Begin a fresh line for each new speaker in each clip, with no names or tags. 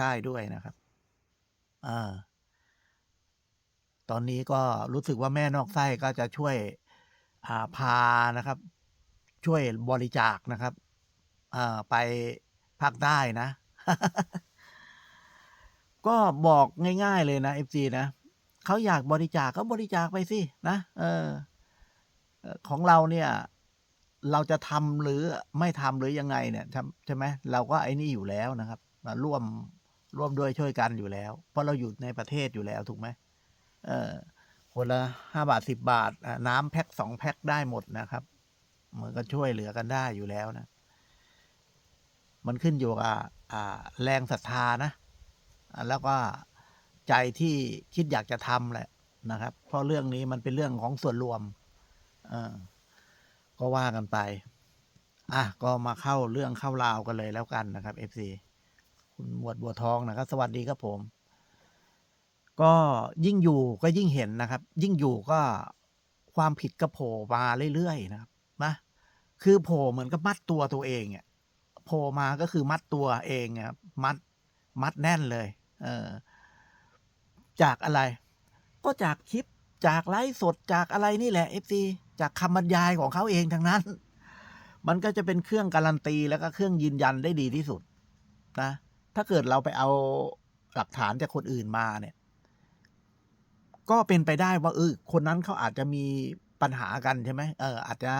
ใต้ด้วยนะครับอ่าตอนนี้ก็รู้สึกว่าแม่นอกไส้ก็จะช่วยอ่าพานะครับ ช่วยบริจาคนะครับอ่าไปภาคใต้นะ ก็บอกง่าย ๆ เลยนะเอฟซีนะเขาอยากบริจาคก็บริจาคไปสินะเออ ของเราเนี่ย เราจะทำหรือไม่ทำหรือยังไงเนี่ยใช่ไหมเราก็ไอ้นี่อยู่แล้วนะครับมาร่วม ร่วมด้วยช่วยกันอยู่แล้ว เพราะเราอยู่ในประเทศอยู่แล้วถูกไหมเออคนละห้าบาทสิบบาท น้ำแพ็คสองแพ็คได้หมดนะครับมันก็ช่วยเหลือกันได้อยู่แล้วนะ มันขึ้นอยู่กับอ่าแรงศรัทธานะ แล้วก็ใจที่คิดอยากจะทำแหละนะครับ เพราะเรื่องนี้มันเป็นเรื่องของส่วนรวมเออก็ว่ากันไป อะ ก็มาเข้าเรื่องเข้าราวกันเลยแล้วกันนะครับ FC คุณหมวดบัวทองนะครับ สวัสดีครับผม ก็ยิ่งอยู่ก็ยิ่งเห็นนะครับ ยิ่งอยู่ก็ความผิดก็โผล่มาเรื่อยๆนะครับนะคือโผล่เหมือนกับมัดตัวตัวเองอะโผล่มาก็คือมัดตัวเองครับมัดมัดแน่นเลย เออจากอะไร ก็จากคลิปจากไลฟ์สดจากอะไรนี่แหละ FC จากคำบรรยายของเขาเองทั้งนั้น มันก็จะเป็นเครื่องการันตีแล้วก็เครื่องยืนยันได้ดีที่สุดนะ ถ้าเกิดเราไปเอาหลักฐานจากคนอื่นมาเนี่ย ก็เป็นไปได้ว่าเออคนนั้นเขาอาจจะมีปัญหากันใช่ไหมเออ อาจจะ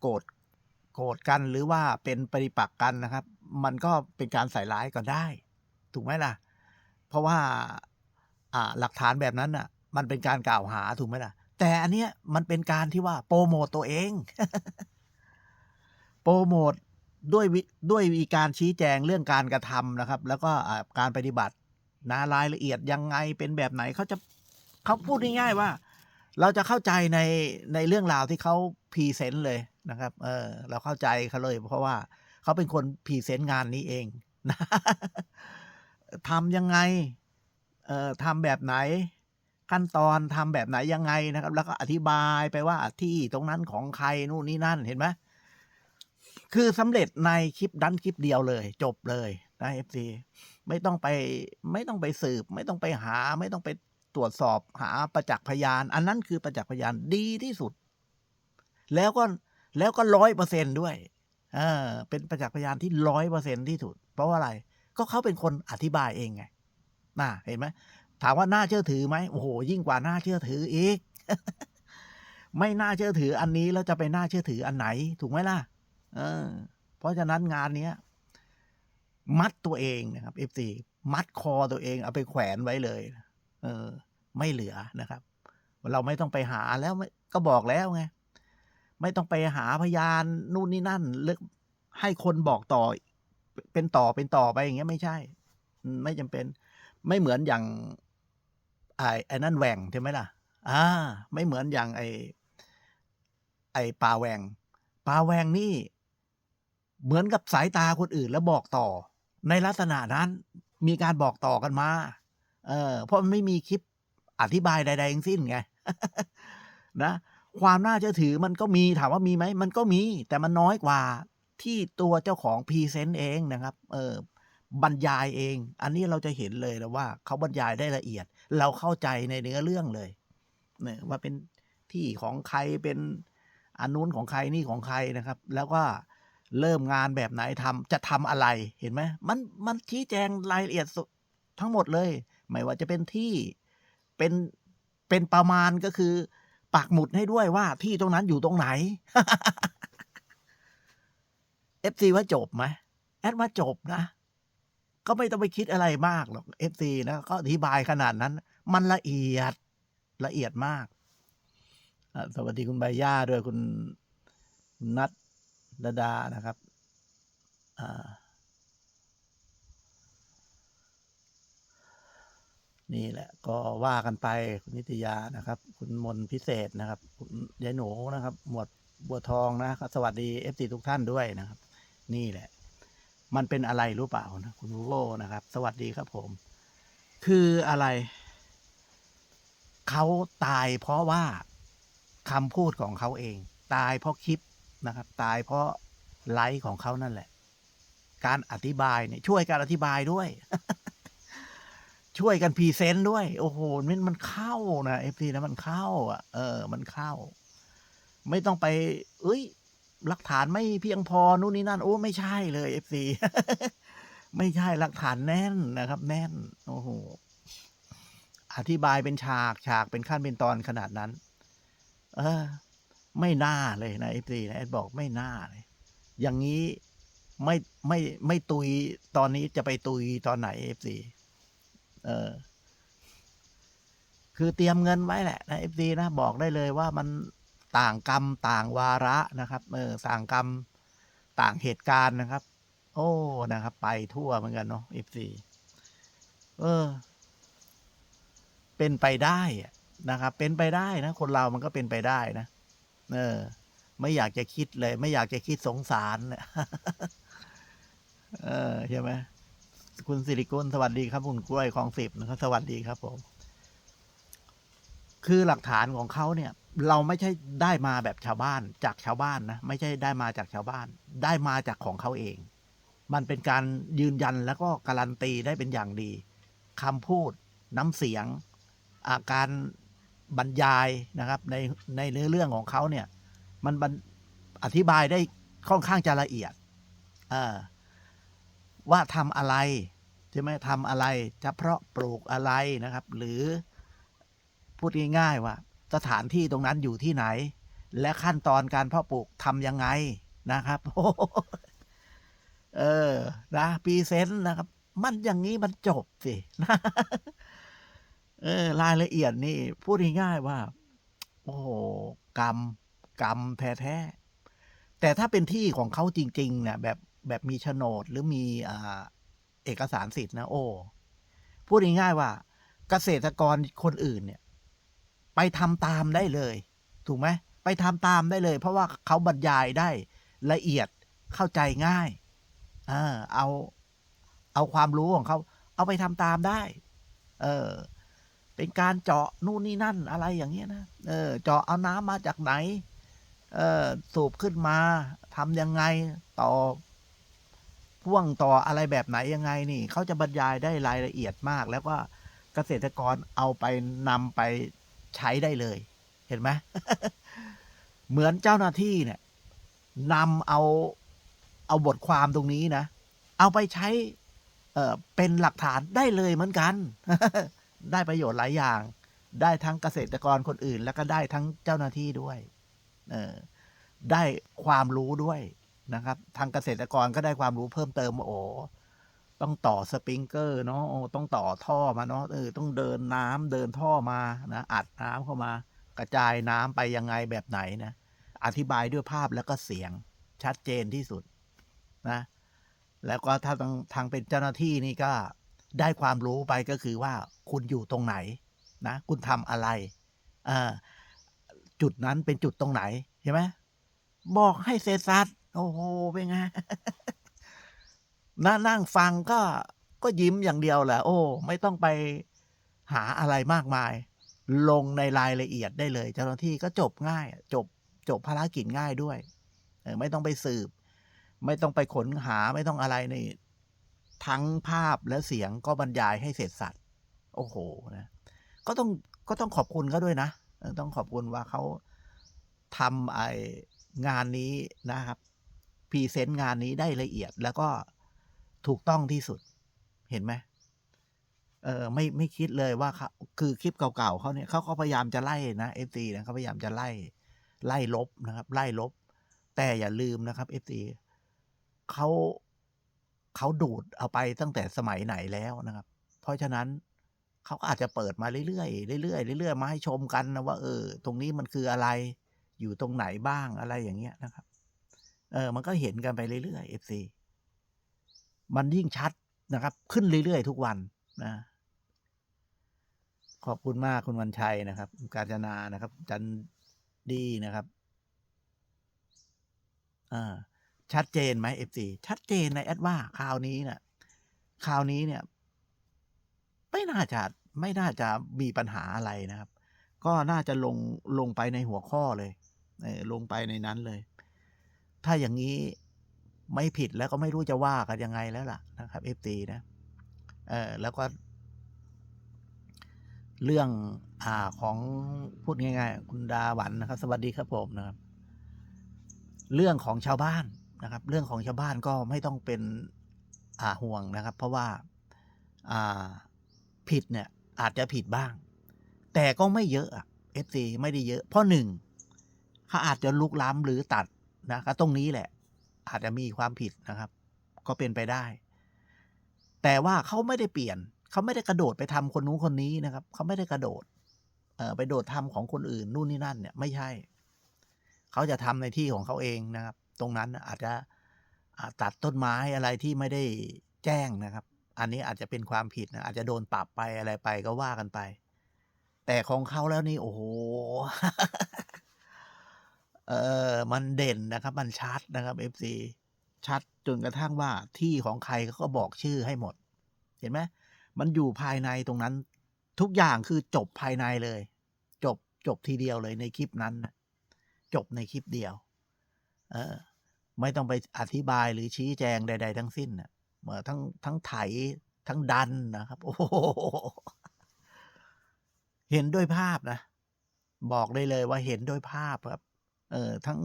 โกรธโกรธกันหรือว่าเป็นปฏิปักษ์กันนะครับ มันก็เป็นการใส่ร้ายก็ได้ ถูกไหมล่ะ เพราะว่าอ่าหลักฐานแบบนั้นน่ะ มันเป็นการกล่าวหาถูกไหมล่ะ แต่อันเนี้ยมันเป็นการที่ว่าโปรโมตตัวเอง โปรโมท ด้วยด้วยมีการชี้แจงเรื่องการกระทำนะครับ แล้วก็การปฏิบัตินะรายละเอียดยังไงเป็นแบบไหนเขาจะเขาพูดง่ายๆว่า เราจะเข้าใจในในเรื่องราวที่เขาพรีเซนต์เลยนะครับ เออ เราเข้าใจเขาเลย เพราะว่าเขาเป็นคนพรีเซนต์งานนี้เองนะทำยังไง เอ่อทำแบบไหน ขั้นตอนทำแบบไหนยังไงนะครับ แล้วก็อธิบายไปว่าที่ตรงนั้นของใครนู่นนี่นั่นเห็นไหม คือสำเร็จในคลิปดันคลิปเดียวเลย จบเลยนะเอฟซีไม่ต้องไปไม่ต้องไปสืบ ไม่ต้องไปหา ไม่ต้องไปตรวจสอบหาประจักษ์พยาน อันนั้นคือประจักษ์พยานดีที่สุด แล้วก็แล้วก็ร้อยเปอร์เซนด้วยเออเป็นประจักษ์พยานที่ร้อยเปอร์เซนที่สุด เพราะว่าอะไรก็เขาเป็นคนอธิบายเองไงน่าเห็นไหมถามว่าน่าเชื่อถือไหมโอ้โหยิ่งกว่าน่าเชื่อถืออีก ไม่น่าเชื่อถืออันนี้แล้วจะไปน่าเชื่อถืออันไหน ถูกไหมล่ะ เออ เพราะฉะนั้นงานเนี้ย มัดตัวเองนะครับเอฟซีมัดคอตัวเองเอาไปแขวนไว้เลย เออ ไม่เหลือนะครับ เราไม่ต้องไปหาแล้วก็บอกแล้วไงไม่ต้องไปหาพยานนู่นนี่นั่นเลือกให้คนบอกต่อ เป็นต่อเป็นต่อไปอย่างเงี้ยไม่ใช่ ไม่จำเป็น ไม่เหมือนอย่างไอ้ไอ้นั่นแหว่งใช่ไหมล่ะ อ่า ไม่เหมือนอย่างไอ้ไอ้ปลาแหว่งปลาแหว่งนี่ เหมือนกับสายตาคนอื่นแล้วบอกต่อ ในลักษณะนั้นมีการบอกต่อกันมา เออเพราะมันไม่มีคลิปอธิบายใดๆทั้งสิ้นไงนะความน่าเชื่อถือมันก็มีถามว่ามีไหมมันก็มี แต่มันน้อยกว่าที่ตัวเจ้าของพรีเซนต์เองนะครับ เออบรรยายเอง อันนี้เราจะเห็นเลยนะว่าเขาบรรยายได้ละเอียด เราเข้าใจในเนื้อเรื่องเลยเนี่ยว่าเป็นที่ของใครเป็นอันนู้นของใครนี่ของใครนะครับ แล้วก็ เริ่มงานแบบไหนทำจะทำอะไรเห็นไหมมันมันชี้แจงรายละเอียดทั้งหมดเลย ไม่ว่าจะเป็นที่เป็นเป็นประมาณก็คือปักหมุดให้ด้วยว่าที่ตรงนั้นอยู่ตรงไหนเอฟซีว่าจบไหมแอดว่าจบนะ ก็ไม่ต้องไปคิดอะไรมากหรอกเอฟซีนะก็อธิบายขนาดนั้น มันละเอียดละเอียดมาก สวัสดีคุณใบย่าด้วยคุณนัท ดาดานะครับนี่แหละ ก็ว่ากันไปคุณนิตยานะครับ คุณมนพิเศษนะครับคุณยายหนูนะครับ หมวดบัวทองนะครับสวัสดีเอฟซีทุกท่านด้วยนะครับ นี่แหละ มันเป็นอะไรรู้เปล่านะ คุณวูโวนะครับ สวัสดีครับผม คืออะไร เขาตายเพราะว่าคำพูดของเขาเอง ตายเพราะคลิป นะครับ ตายเพราะไลฟ์ของเขานั่นแหละ การอธิบายเนี่ยช่วยการอธิบายด้วย ช่วยกันพรีเซนต์ด้วย โอ้โหมันมันเข้านะเอฟซีนะมันเข้า อะ เออ มันเข้า ไม่ต้องไป เอ้ย หลักฐานไม่เพียงพอนู่นนี่นั่น โอ้ไม่ใช่เลยเอฟซีไม่ใช่หลักฐานแน่นนะครับ แน่น โอ้โหอธิบายเป็นฉากฉากเป็นขั้นเป็นตอนขนาดนั้น เออ ไม่น่าเลยนะเอฟซีนะแอดบอกไม่น่าเลย อย่างนี้ไม่ไม่ไม่ตุยตอนนี้จะไปตุยตอนไหนเอฟซีเออ คือเตรียมเงินไว้แหละนะเอฟซีนะบอกได้เลยว่ามันต่างกรรมต่างวาระนะครับ เออต่างกรรมต่างเหตุการณ์นะครับ โอ้นะครับ ไปทั่วเหมือนกันเนาะเอฟซีเออ เป็นไปได้นะครับ เป็นไปได้นะ คนเรามันก็เป็นไปได้นะ เออ ไม่อยากจะคิดเลย ไม่อยากจะคิดสงสารเนี่ยเออใช่ไหมคุณสิริกุลสวัสดีครับคุณกล้วยของสิบนะครับสวัสดีครับผม คือหลักฐานของเขาเนี่ย เราไม่ใช่ได้มาแบบชาวบ้าน จากชาวบ้านนะไม่ใช่ได้มาจากชาวบ้าน ได้มาจากของเขาเอง มันเป็นการยืนยันแล้วก็การันตีได้เป็นอย่างดีคำพูดน้ำเสียงอาการ บรรยายนะครับในในเนื้อเรื่องของเขาเนี่ยมันบรรอธิบายได้ค่อนข้างจะละเอียดว่าทำอะไรใช่ไหมทำอะไรจะเพาะปลูกอะไรนะครับ หรือพูดง่ายๆว่า สถานที่ตรงนั้นอยู่ที่ไหน และขั้นตอนการเพาะปลูกทำยังไงนะครับเออนะพีเซนต์นะครับ มันอย่างนี้มันจบสินะ เออรายละเอียดนี่พูดง่ายๆว่า โอ้โหกรรม กรรมแท้ๆแต่ถ้าเป็นที่ของเขาจริงๆเนี่ยแบบแบบมีโฉนดหรือมีอ่าเอกสารสิทธิ์นะ โอ้พูดง่ายๆว่า เกษตรกรคนอื่นเนี่ย ไปทำตามได้เลย ถูกไหมไปทำตามได้เลย เพราะว่าเขาบรรยายได้ละเอียดเข้าใจง่ายอ่าเอา เอาความรู้ของเขา เอาไปทำตามได้ เออ เป็นการเจาะนู่นนี่นั่นอะไรอย่างเงี้ยนะ เออ เจาะเอาน้ำมาจากไหน เออสูบขึ้นมาทำยังไงต่อพ่วงต่ออะไรแบบไหนยังไงนี่เขาจะบรรยายได้รายละเอียดมาก แล้วก็เกษตรกรเอาไปนำไปใช้ได้เลย เห็นไหมเหมือนเจ้าหน้าที่เนี่ยนำเอาเอาบทความตรงนี้นะ เอาไปใช้ เออเป็นหลักฐานได้เลยเหมือนกัน ได้ประโยชน์หลายอย่าง ได้ทั้งเกษตรกรคนอื่น แล้วก็ได้ทั้งเจ้าหน้าที่ด้วยเออได้ความรู้ด้วยนะครับ ทางเกษตรกรก็ได้ความรู้เพิ่มเติมว่าโอ้ต้องต่อสปริงเกอร์เนาะโอ้ต้องต่อท่อมาเนาะเออต้องเดินน้ำเดินท่อมานะอัดน้ำเข้ามา กระจายน้ำไปยังไงแบบไหนนะอธิบายด้วยภาพแล้วก็เสียงชัดเจนที่สุดนะ แล้วก็ถ้าทางทางเป็นเจ้าหน้าที่นี่ก็ ได้ความรู้ไปก็คือว่าคุณอยู่ตรงไหนนะคุณทำอะไรจุดนั้นเป็นจุดตรงไหนใช่ไหมบอกให้เสร็จสัตว์โอ้โหเป็นไงนั่งนั่งฟังก็ก็ยิ้มอย่างเดียวแหละโอ้ ไม่ต้องไปหาอะไรมากมาย ลงในรายละเอียดได้เลย เจ้าหน้าที่ก็จบง่าย จบจบภารกิจง่ายด้วยไม่ต้องไปสืบ ไม่ต้องไปขนหาไม่ต้องอะไรนี่ ทั้งภาพและเสียงก็บรรยายให้เสร็จสัตว์โอ้โหนะก็ต้องก็ต้องขอบคุณเขาด้วยนะ ต้องขอบคุณว่าเขาทำไองานนี้นะครับพรีเซนต์งานนี้ได้ละเอียดแล้วก็ถูกต้องที่สุดเห็นไหมเออไม่ไม่คิดเลยว่าเขาคือคลิปเก่าๆเขาเนี่ยเขาก็พยายามจะไล่นะเอฟซีนะเขาพยายามจะไล่ไล่ลบนะครับ ไล่ลบ แต่อย่าลืมนะครับเอฟซีเขา เขาดูดเอาไปตั้งแต่สมัยไหนแล้วนะครับ เพราะฉะนั้นเขาอาจจะเปิดมาเรื่อยๆเรื่อยๆเรื่อยๆมาให้ชมกันนะว่าเออ ตรงนี้มันคืออะไร อยู่ตรงไหนบ้างอะไรอย่างเงี้ยนะครับ เออ มันก็เห็นกันไปเรื่อยๆ FC มันยิ่งชัดนะครับ ขึ้นเรื่อยๆ ทุกวันนะขอบคุณมากคุณวันชัยนะครับ การจนานะครับ จันดีนะครับ อ่า ชัดเจนไหม FC ชัดเจนในแอดว่าคราวนี้เนะี่ยคราวนี้เนี่ย ไม่น่าจะไม่น่าจะมีปัญหาอะไรนะครับ ก็น่าจะลงลงไปในหัวข้อเลยเลงไปในนั้นเลย ถ้าอย่างนี้ไม่ผิดแล้วก็ไม่รู้จะว่ากันยังไงแล้วล่ะนะครับเอฟตีนะเออแล้วก็ เรื่องอ่าของพูดง่าย ๆ คุณดาหวันนะครับ สวัสดีครับผมนะครับ เรื่องของชาวบ้าน นะครับ เรื่องของชาวบ้านก็ไม่ต้องเป็นอ่าห่วงนะครับ เพราะว่าอ่าผิดเนี่ยอาจจะผิดบ้าง แต่ก็ไม่เยอะอะ FC ไม่ได้เยอะ เพราะหนึ่งเขาอาจจะลุกล้ำหรือตัดนะครับตรงนี้แหละ อาจจะมีความผิดนะครับ ก็เป็นไปได้ แต่ว่าเขาไม่ได้เปลี่ยนเขาไม่ได้กระโดดไปทำคนนู้นคนนี้นะครับเขาไม่ได้กระโดดเอ่อไปโดดทำของคนอื่นนู่นนี่นั่นเนี่ยไม่ใช่ เขาจะทำในที่ของเขาเองนะครับ ตรงนั้นอาจจะตัดต้นไม้อะไรที่ไม่ได้แจ้งนะครับ อันนี้อาจจะเป็นความผิดนะอาจจะโดนปรับไปอะไรไปก็ว่ากันไป แต่ของเขาแล้วนี่โอ้โหเออมันเด่นนะครับ มันชัดนะครับ FC ชัดจนกระทั่งว่าที่ของใครเขาก็บอกชื่อให้หมด เห็นไหมมันอยู่ภายในตรงนั้น ทุกอย่างคือจบภายในเลย จบจบทีเดียวเลยในคลิปนั้นนะจบในคลิปเดียว เออ ไม่ต้องไปอธิบายหรือชี้แจงใด ๆ ทั้งสิ้นนะเมื่อทั้งทั้งไถทั้งดันนะครับ โอ้โหเห็นด้วยภาพนะ บอกได้เลยว่าเห็นด้วยภาพครับ เออทั้ง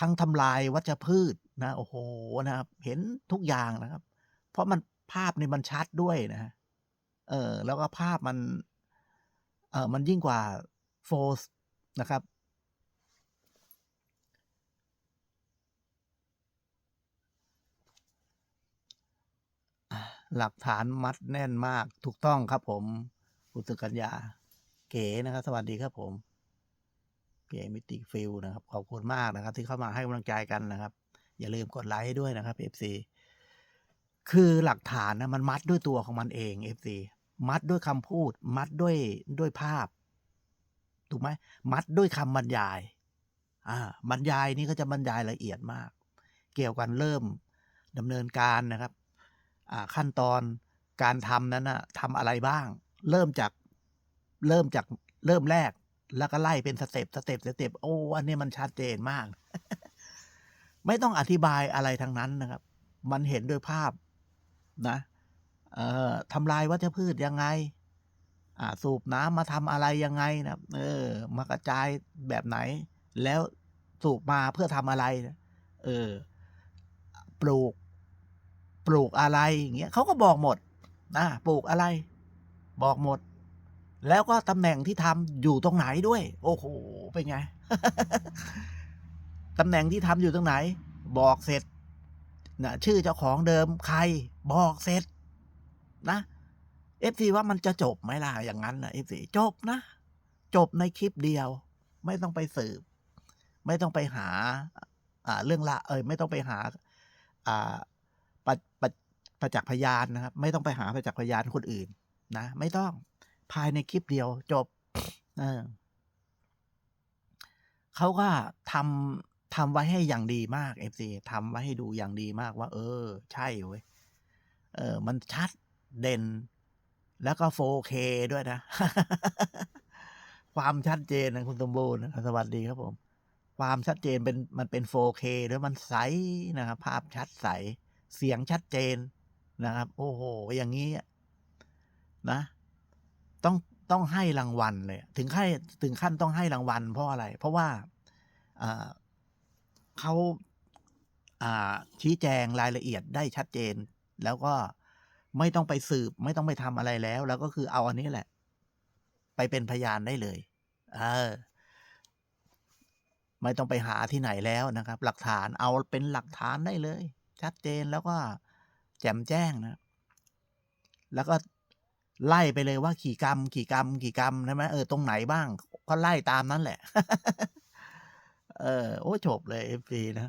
ทั้งทำลายวัชพืชนะโอ้โหนะครับ เห็นทุกอย่างนะครับ เพราะมันภาพนี่มันชัดด้วยนะฮะเออ แล้วก็ภาพมัน เออมันยิ่งกว่าโฟสนะครับ หลักฐานมัดแน่นมากถูกต้องครับผมคุณสุกัญญา เก๋นะครับ สวัสดีครับผม เก๋มิติฟิลนะครับ ขอบคุณมากนะครับ ที่เข้ามาให้กำลังใจกันนะครับ อย่าลืมกดไลค์ด้วยนะครับ FC คือหลักฐานนะมันมัดด้วยตัวของมันเอง FC มัดด้วยคำพูด มัดด้วยด้วยภาพ ถูกไหมมัดด้วยคำบรรยาย อ่า บรรยายนี่ก็จะบรรยายละเอียดมาก เกี่ยวกันเริ่มดำเนินการนะครับ ขั้นตอนการทำนั้นนะทำอะไรบ้าง เริ่มจากเริ่มจากเริ่มแรก แล้วก็ไล่เป็นสเต็ปสเต็ปสเต็ปโอ้อันนี้มันชัดเจนมาก ไม่ต้องอธิบายอะไรทั้งนั้นนะครับ มันเห็นด้วยภาพนะเอ่อทำลายวัชพืชยังไงอ่าสูบน้ำมาทำอะไรยังไงนะเออ มากระจายแบบไหน แล้วสูบมาเพื่อทำอะไรนะเออ ปลูก ปลูกอะไรอย่างเงี้ยเขาก็บอกหมดนะปลูกอะไร บอกหมด แล้วก็ตำแหน่งที่ทำอยู่ตรงไหนด้วย โอ้โหเป็นไงตำแหน่งที่ทำอยู่ตรงไหน บอกเสร็จนะชื่อเจ้าของเดิมใครบอกเสร็จ นะเอฟซีว่ามันจะจบไหมล่ะอย่างนั้นนะเอฟซีจบนะ จบในคลิปเดียว ไม่ต้องไปสืบ ไม่ต้องไปหา อ่าเรื่องละ เอยไม่ต้องไปหา อ่า ประประประจักษ์พยานนะครับ ไม่ต้องไปหาประจักษ์พยานคนอื่น นะ ไม่ต้องภายในคลิปเดียวจบเออเขาก็ทำทำไว้ให้อย่างดีมากเอฟซีทำไว้ให้ดูอย่างดีมากว่า เออ ใช่เว้ยเออ มันชัดเด่น แล้วก็ 4K ด้วยนะ ความชัดเจนนะคุณสมบูรณ์สวัสดีครับผม ความชัดเจนเป็นมันเป็น 4K ด้วยมันใสนะครับ ภาพชัดใส เสียงชัดเจนนะครับ โอ้โห อย่างนี้นะ ต้องต้องให้รางวัลเลย ถึงขั้นถึงขั้นต้องให้รางวัลเพราะอะไร เพราะว่าเขาอ่าชี้แจงรายละเอียดได้ชัดเจน แล้วก็ไม่ต้องไปสืบ ไม่ต้องไปทำอะไรแล้ว แล้วก็คือเอาอันนี้แหละ ไปเป็นพยานได้เลย เออ ไม่ต้องไปหาที่ไหนแล้วนะครับ หลักฐานเอาเป็นหลักฐานได้เลย ชัดเจนแล้วก็แจ่มแจ้งนะ แล้วก็ไล่ไปเลยว่ากี่กรรมกี่กรรมกี่กรรมใช่ไหมเออตรงไหนบ้าง ก็ไล่ตามนั้นแหละ เออ โอ้จบเลยเอฟซีนะ